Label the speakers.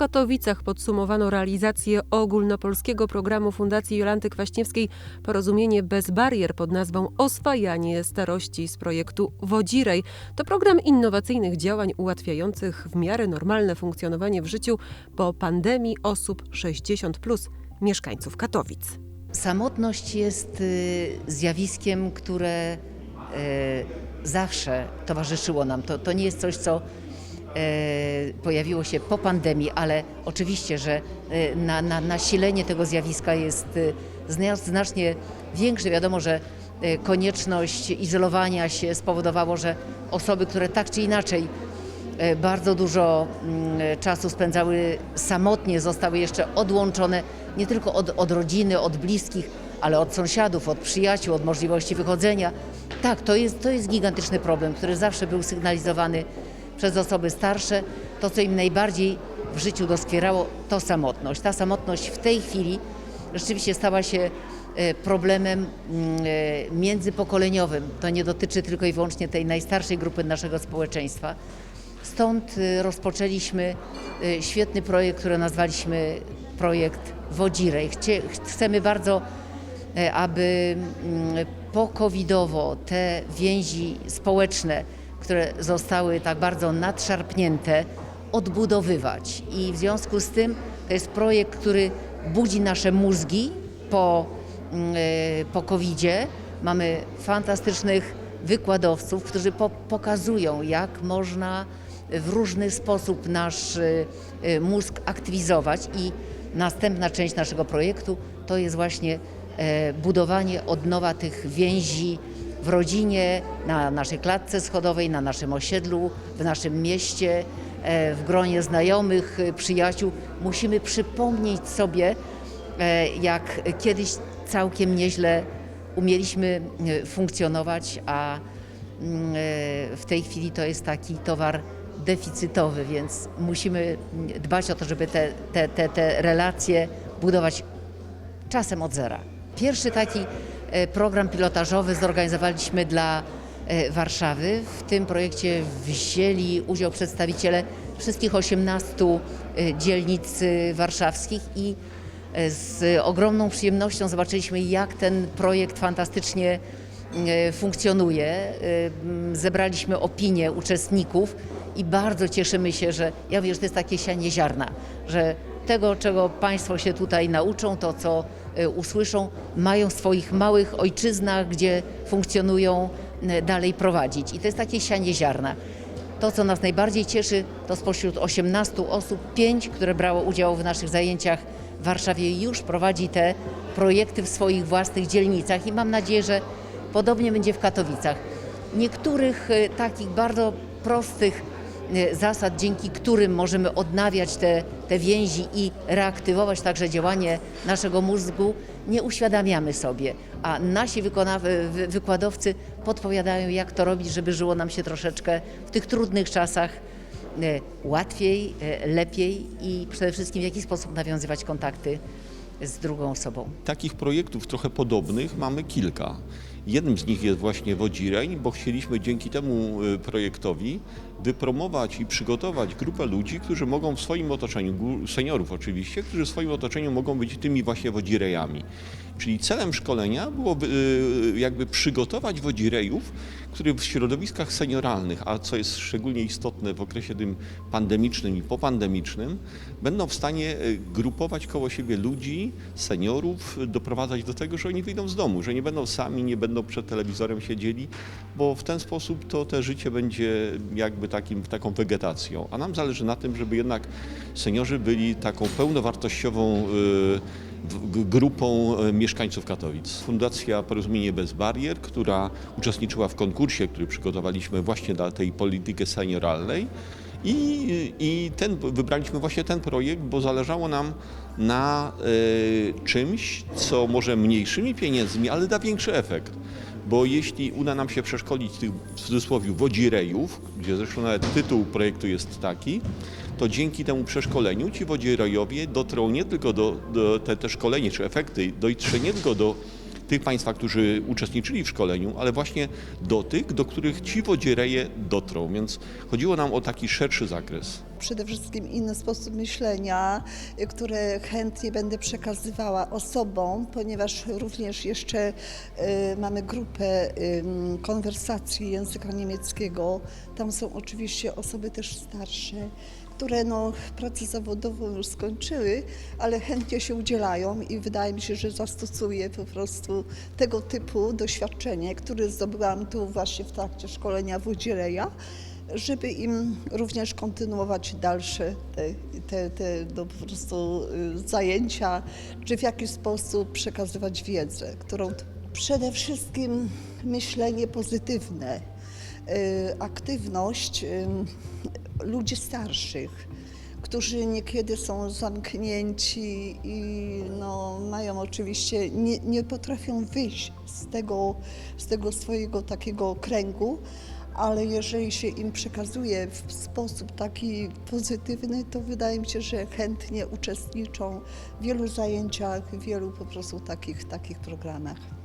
Speaker 1: Katowicach podsumowano realizację ogólnopolskiego programu Fundacji Jolanty Kwaśniewskiej Porozumienie bez barier pod nazwą Oswajanie starości z projektu Wodzirej. To program innowacyjnych działań ułatwiających w miarę normalne funkcjonowanie w życiu po pandemii osób 60 plus mieszkańców Katowic.
Speaker 2: Samotność jest y, zjawiskiem, które y, zawsze towarzyszyło nam. To, to nie jest coś, co pojawiło się po pandemii, ale oczywiście, że y, na, na, nasilenie tego zjawiska jest zna- znacznie większe. Wiadomo, że konieczność izolowania się spowodowało, że osoby, które tak czy inaczej e, bardzo dużo mm, czasu spędzały samotnie, zostały jeszcze odłączone nie tylko od, od rodziny, od bliskich, ale od sąsiadów, od przyjaciół, od możliwości wychodzenia. Tak, to jest, to jest gigantyczny problem, który zawsze był sygnalizowany przez osoby starsze. To, co im najbardziej w życiu doskwierało, to samotność. Ta samotność w tej chwili rzeczywiście stała się e, problemem mm, e, międzypokoleniowym. To nie dotyczy tylko i wyłącznie tej najstarszej grupy naszego społeczeństwa. Stąd y, rozpoczęliśmy świetny projekt, który nazwaliśmy projekt Wodzirej. Chcemy bardzo, e, aby mm, po-covidowo te więzi społeczne, które zostały tak bardzo nadszarpnięte, odbudowywać. I w związku z tym to jest projekt, który budzi nasze mózgi po, mm, e, po COVID-zie. Mamy fantastycznych wykładowców, którzy po, pokazują, jak można w różny sposób nasz y, y, mózg aktywizować i następna część naszego projektu to jest właśnie e, budowanie od nowa tych więzi w rodzinie, na naszej klatce schodowej, na naszym osiedlu, w naszym mieście, e, w gronie znajomych, y, przyjaciół. Musimy przypomnieć sobie, e, jak kiedyś całkiem nieźle umieliśmy e, funkcjonować, a mm, e, w tej chwili to jest taki towar deficytowy, więc musimy mm, dbać o to, żeby te, te, te, te relacje budować czasem od zera. Pierwszy taki e, program pilotażowy zorganizowaliśmy dla e, Warszawy. W tym projekcie wzięli udział przedstawiciele wszystkich 18 e, dzielnic e, warszawskich i e, z ogromną przyjemnością zobaczyliśmy, jak ten projekt fantastycznie e, funkcjonuje. E, Zebraliśmy opinie uczestników i bardzo cieszymy się, że ja wiem, że to jest takie sianie ziarna, że tego, czego Państwo się tutaj nauczą, to co e, usłyszą, mają w swoich małych ojczyznach, gdzie funkcjonują, e, dalej prowadzić. I to jest takie sianie ziarna. To, co nas najbardziej cieszy, to spośród 18 osób 5, które brało udział w naszych zajęciach w Warszawie, już prowadzi te projekty w swoich własnych dzielnicach i mam nadzieję, że podobnie będzie w Katowicach. Niektórych e, takich bardzo prostych zasad, dzięki którym możemy odnawiać te, te więzi i reaktywować także działanie naszego mózgu, nie uświadamiamy sobie, a nasi wykładowcy podpowiadają, jak to robić, żeby żyło nam się troszeczkę w tych trudnych czasach e, łatwiej, e, lepiej i przede wszystkim w jaki sposób nawiązywać kontakty z drugą osobą.
Speaker 3: Takich projektów trochę podobnych mamy kilka. Jednym z nich jest właśnie Wodzirej, bo chcieliśmy dzięki temu projektowi wypromować i przygotować grupę ludzi, którzy mogą w swoim otoczeniu, seniorów oczywiście, którzy w swoim otoczeniu mogą być tymi właśnie wodzirejami. Czyli celem szkolenia było by, y, jakby przygotować wodzirejów, którzy w środowiskach senioralnych, a co jest szczególnie istotne w okresie tym pandemicznym i popandemicznym, będą w stanie y, grupować koło siebie ludzi, seniorów, y, doprowadzać do tego, że oni wyjdą z domu, że nie będą sami, nie będą przed telewizorem siedzieli, bo w ten sposób to te życie będzie jakby takim, taką wegetacją. A nam zależy na tym, żeby jednak seniorzy byli taką pełnowartościową y, grupą e, mieszkańców Katowic. Fundacja Porozumienie Bez Barier, która uczestniczyła w konkursie, który przygotowaliśmy właśnie dla tej polityki senioralnej. I, I ten, wybraliśmy właśnie ten projekt, bo zależało nam na e, czymś, co może mniejszymi pieniędzmi, ale da większy efekt. Bo jeśli uda nam się przeszkolić tych w cudzysłowie wodzirejów, gdzie zresztą nawet tytuł projektu jest taki, to dzięki temu przeszkoleniu ci wodzirejowie dotrą nie tylko do, do te, te szkolenie czy efekty, dotrze nie tylko do tych Państwa, którzy uczestniczyli w szkoleniu, ale właśnie do tych, do których ci wodzireje dotrą. Więc chodziło nam o taki szerszy zakres.
Speaker 4: Przede wszystkim inny sposób myślenia, y, które chętnie będę przekazywała osobom, ponieważ również jeszcze y, mamy grupę konwersacji języka niemieckiego. Tam są oczywiście osoby też starsze, które no, pracę zawodową już skończyły, ale chętnie się udzielają i wydaje mi się, że zastosuję po prostu tego typu doświadczenie, które zdobyłam tu właśnie w trakcie szkolenia Wodzireja, żeby im również kontynuować dalsze te, te, te no, po prostu y, zajęcia, czy w jakiś sposób przekazywać wiedzę, którą przede wszystkim myślenie pozytywne, y, aktywność y, ludzi starszych, którzy niekiedy są zamknięci i no, mają oczywiście, nie, nie potrafią wyjść z tego, z tego swojego takiego kręgu, ale jeżeli się im przekazuje w sposób taki pozytywny, to wydaje mi się, że chętnie uczestniczą w wielu zajęciach, w wielu po prostu takich, takich programach.